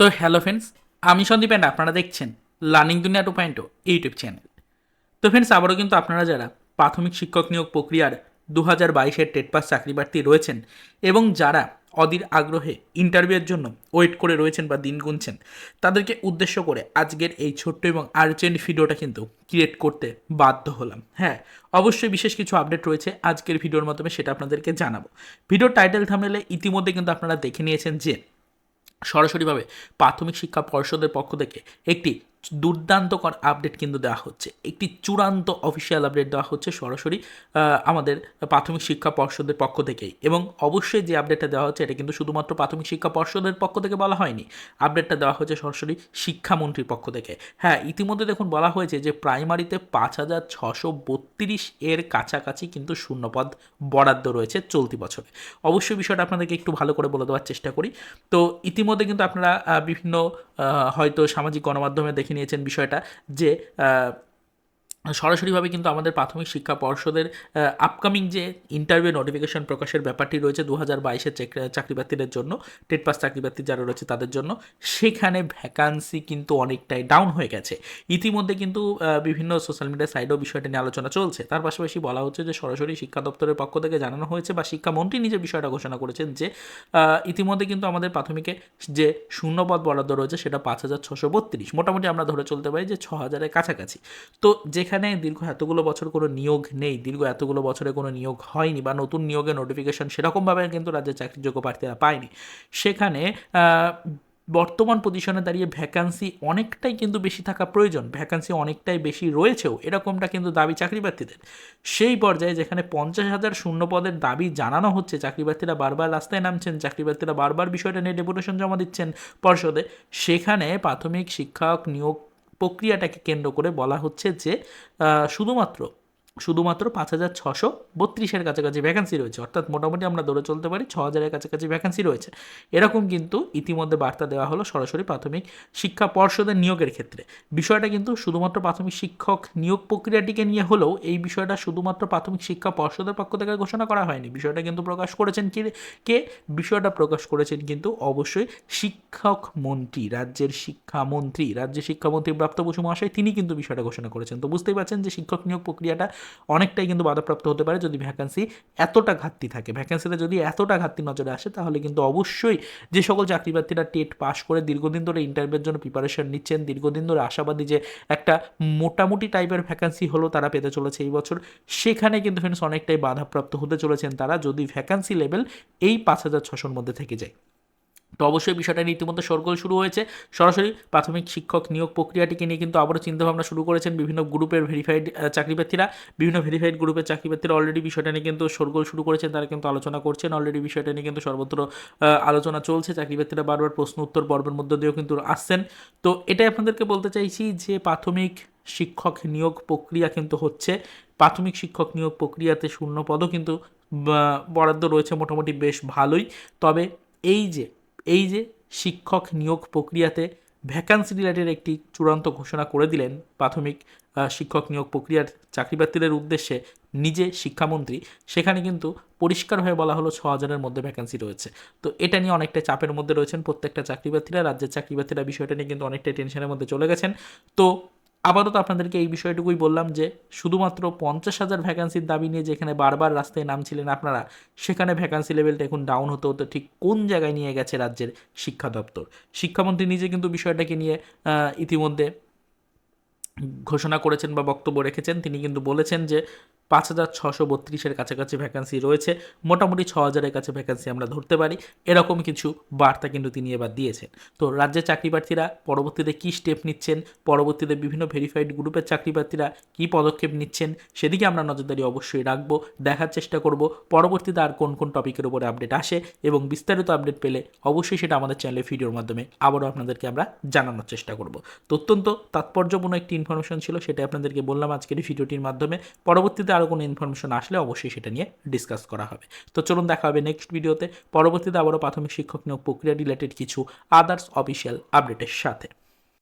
তো hello friends আমি Sandeep and আপনারা দেখছেন learning Duniya two point YouTube channel তো ফ্রেন্ডস আবারও কিন্তু আপনারা যারা প্রাথমিক শিক্ষক নিয়োগ প্রক্রিয়ার দু হাজার বাইশের টেট পাস চাকরি প্রার্থী রয়েছেন এবং যারা অধীর আগ্রহে ইন্টারভিউয়ের জন্য ওয়েট করে রয়েছেন বা দিন গুনছেন, তাদেরকে উদ্দেশ্য করে আজকের এই ছোট্ট এবং আর্জেন্ট ভিডিওটা কিন্তু ক্রিয়েট করতে বাধ্য হলাম। হ্যাঁ অবশ্যই বিশেষ কিছু আপডেট রয়েছে আজকের ভিডিওর মাধ্যমে সেটা আপনাদেরকে জানাব। ভিডিওর টাইটেল থামলে ইতিমধ্যে কিন্তু আপনারা দেখে নিয়েছেন যে সরাসরিভাবে প্রাথমিক শিক্ষা পর্ষদের পক্ষ থেকে একটি দুর্দান্তকর আপডেট কিন্তু দেওয়া হচ্ছে। একটি চূড়ান্ত অফিসিয়াল আপডেট দেওয়া হচ্ছে সরাসরি আমাদের প্রাথমিক শিক্ষা পর্ষদের পক্ষ থেকেই। এবং অবশ্যই যে আপডেটটা দেওয়া হচ্ছে, এটা কিন্তু শুধুমাত্র প্রাথমিক শিক্ষা পর্ষদের পক্ষ থেকে বলা হয়নি। আপডেটটা দেওয়া হচ্ছে সরাসরি শিক্ষামন্ত্রীর পক্ষ থেকে। হ্যাঁ ইতিমধ্যে দেখুন বলা হয়েছে যে প্রাইমারিতে পাঁচ হাজার ছশো বত্রিশ এর কাছাকাছি কিন্তু শূন্যপদ বরাদ্দ রয়েছে চলতি বছরে। অবশ্যই বিষয়টা আপনাদেরকে একটু ভালো করে বলে দেওয়ার চেষ্টা করি। তো ইতিমধ্যে কিন্তু আপনারা বিভিন্ন হয়তো সামাজিক গণমাধ্যমে দেখে নিয়েছেন বিষয়টা যে সরাসরিভাবে কিন্তু আমাদের প্রাথমিক শিক্ষা পর্ষদের আপকামিং যে ইন্টারভিউ নোটিফিকেশন প্রকাশের ব্যাপারটি রয়েছে দু হাজার বাইশের চাকরি প্রার্থীদের জন্য, টেট পাস চাকরি প্রার্থী যারা রয়েছে তাদের জন্য, সেখানে ভ্যাকান্সি কিন্তু অনেকটাই ডাউন হয়ে গেছে। ইতিমধ্যে কিন্তু বিভিন্ন সোশ্যাল মিডিয়া সাইডেও বিষয়টা নিয়ে আলোচনা চলছে। তার পাশাপাশি বলা হচ্ছে যে সরাসরি শিক্ষা দপ্তরের পক্ষ থেকে জানানো হয়েছে বা শিক্ষামন্ত্রী নিজে বিষয়টা ঘোষণা করেছেন যে ইতিমধ্যে কিন্তু আমাদের প্রাথমিকে যে শূন্যপদ বরাদ্দ রয়েছে সেটা পাঁচ হাজার ছশো বত্রিশ। মোটামুটি আমরা ধরে চলতে পারি যে ছ হাজারের কাছাকাছি। তো যেখানে দীর্ঘ এতগুলো বছর কোনো নিয়োগ নেই, দীর্ঘ এতগুলো বছরে কোনো নিয়োগ হয়নি বা নতুন নিয়োগের নোটিফিকেশন সেরকমভাবে কিন্তু রাজ্যের চাকরিযোগ্য প্রার্থীরা পায়নি। সেখানে বর্তমান পজিশনে দাঁড়িয়ে ভ্যাকান্সি অনেকটাই কিন্তু বেশি থাকা প্রয়োজন ভ্যাকান্সি অনেকটাই বেশি রয়েছেও, এরকমটা কিন্তু দাবি চাকরি প্রার্থীদের সেই পর্যায়ে যেখানে পঞ্চাশ হাজার শূন্য পদের দাবি জানানো হচ্ছে চাকরি প্রার্থীরা বারবার রাস্তায় নামছেন চাকরি প্রার্থীরা বারবার বিষয়টা নিয়ে ডেপুটেশন জমা দিচ্ছেন পর্ষদে, সেখানে প্রাথমিক শিক্ষক নিয়োগ প্রক্রিয়াটাকে কেন্দ্র করে বলা হচ্ছে যে শুধুমাত্র শুধুমাত্র পাঁচ হাজার ছশো বত্রিশের কাছাকাছি ভ্যাকান্সি রয়েছে। অর্থাৎ মোটামুটি আমরা ধরে চলতে পারি ছ হাজারের কাছাকাছি ভ্যাকান্সি রয়েছে। এরকম কিন্তু ইতিমধ্যে বার্তা দেওয়া হলো সরাসরি প্রাথমিক শিক্ষা পর্ষদের নিয়োগের ক্ষেত্রে। বিষয়টা কিন্তু শুধুমাত্র প্রাথমিক শিক্ষক নিয়োগ প্রক্রিয়াটিকে নিয়ে হলেও এই বিষয়টা শুধুমাত্র প্রাথমিক শিক্ষা পর্ষদের পক্ষ থেকে ঘোষণা করা হয়নি। বিষয়টা কিন্তু প্রকাশ করেছেন কি, কে? বিষয়টা প্রকাশ করেছেন কিন্তু অবশ্যই শিক্ষক মন্ত্রী, রাজ্যের শিক্ষামন্ত্রী রাজ্যের শিক্ষামন্ত্রী প্রাপ্ত বসু মহাশয়, তিনি কিন্তু বিষয়টা ঘোষণা করেছেন। তো বুঝতেই পারছেন যে শিক্ষক নিয়োগ প্রক্রিয়াটা অনেকটাই কিন্তু বাধাপ্রাপ্ত হতে পারে যদি ভ্যাকান্সি এতটা ঘাটতি থাকে। ভ্যাকান্সিতে যদি এতটা ঘাটতি নজরে আসে, তাহলে কিন্তু অবশ্যই যে সকল চাকরি প্রার্থীরা টেট পাশ করে দীর্ঘদিন ধরে ইন্টারভিউর জন্য প্রিপারেশন নিচ্ছেন, দীর্ঘদিন ধরে আশাবাদী যে একটা মোটামুটি টাইপের ভ্যাকান্সি হলো তারা পেতে চলেছে এই বছর। সেখানে কিন্তু ফ্রেন্ডস অনেকটাই বাধাপ্রাপ্ত হতে চলেছেন তারা যদি ভ্যাকান্সি লেভেল এই পাঁচ হাজার ছশোর মধ্যে থেকে যায়। তো অবশ্যই বিষয়টা নিয়ে ইতিমধ্যে সরগোল শুরু হয়েছে। সরাসরি প্রাথমিক শিক্ষক নিয়োগ প্রক্রিয়াটিকে নিয়ে কিন্তু আবারও চিন্তাভাবনা শুরু করেছেন বিভিন্ন গ্রুপের ভেরিফাইড চাকরি প্রার্থীরা বিভিন্ন ভেরিফাইড গ্রুপের চাকরি প্রার্থীরা অলরেডি বিষয়টা নিয়ে কিন্তু সরগোল শুরু করেছেন, তারা কিন্তু আলোচনা করছেন। অলরেডি বিষয়টা নিয়ে কিন্তু সর্বত্র আলোচনা চলছে। চাকরি প্রার্থীরা বারবার প্রশ্ন, উত্তর পর্বের মধ্য দিয়েও কিন্তু আসছেন। তো এটাই আপনাদেরকে বলতে চাইছি যে প্রাথমিক শিক্ষক নিয়োগ প্রক্রিয়া কিন্তু হচ্ছে। প্রাথমিক শিক্ষক নিয়োগ প্রক্রিয়াতে শূন্য পদও কিন্তু বরাদ্দ রয়েছে মোটামুটি বেশ ভালোই। তবে এই যে এই যে শিক্ষক নিয়োগ প্রক্রিয়াতে ভ্যাকান্সি রিলেটেড একটি চূড়ান্ত ঘোষণা করে দিলেন প্রাথমিক শিক্ষক নিয়োগ প্রক্রিয়ার চাকরি প্রার্থীদের উদ্দেশ্যে নিজে শিক্ষামন্ত্রী, সেখানে কিন্তু পরিষ্কারভাবে বলা হলো ছ হাজারের মধ্যে ভ্যাকান্সি রয়েছে। তো এটা নিয়ে অনেকটা চাপের মধ্যে রয়েছেন প্রত্যেকটা চাকরি প্রার্থীরা রাজ্যের চাকরি প্রার্থীরা বিষয়টা নিয়ে কিন্তু অনেকটাই টেনশনের মধ্যে চলে গেছেন। তো আপাতত আপনাদেরকে এই বিষয়টুকুই বললাম যে শুধুমাত্র পঞ্চাশ হাজার ভ্যাকান্সির দাবি নিয়ে যেখানে বারবার রাস্তায় নামছিলেন আপনারা, সেখানে ভ্যাকান্সি লেভেলটা এখন ডাউন হতে হতে ঠিক কোন জায়গায় নিয়ে গেছে রাজ্যের শিক্ষা দপ্তর? শিক্ষামন্ত্রী নিজে কিন্তু বিষয়টাকে নিয়ে ইতিমধ্যে ঘোষণা করেছেন বা বক্তব্য রেখেছেন। তিনি কিন্তু বলেছেন যে পাঁচ হাজার ছশো বত্রিশের কাছাকাছি ভ্যাকান্সি রয়েছে। মোটামুটি ছ হাজারের কাছে ভ্যাকান্সি আমরা ধরতে পারি। এরকম কিছু বার্তা কিন্তু তিনি এবার দিয়েছেন। তো রাজ্যের চাকরি প্রার্থীরা পরবর্তীতে কী স্টেপ নিচ্ছেন? পরবর্তীতে বিভিন্ন ভেরিফাইড গ্রুপের চাকরি প্রার্থীরা কী পদক্ষেপ নিচ্ছেন? সেদিকে আমরা নজরদারি অবশ্যই রাখব, দেখার চেষ্টা করব। পরবর্তীতে আর কোন কোন টপিকের উপরে আপডেট আসে এবং বিস্তারিত আপডেট পেলে অবশ্যই সেটা আমাদের চ্যানেলে ভিডিওর মাধ্যমে আবারও আপনাদেরকে আমরা জানানোর চেষ্টা করব। তো অত্যন্ত তাৎপর্যপূর্ণ একটি ইনফরমেশন ছিল সেটা আপনাদেরকে বললাম আজকের ভিডিওটির মাধ্যমে। পরবর্তীতে আরও কোনো ইনফরমেশন আসলে অবশ্যই সেটা নিয়ে ডিসকাস করা হবে। তো চলুন দেখা হবে নেক্সট ভিডিওতে পরবর্তীতে আবারও প্রাথমিক শিক্ষক নিয়োগ প্রক্রিয়া রিলেটেড কিছু আদার্স অফিসিয়াল আপডেটের সাথে।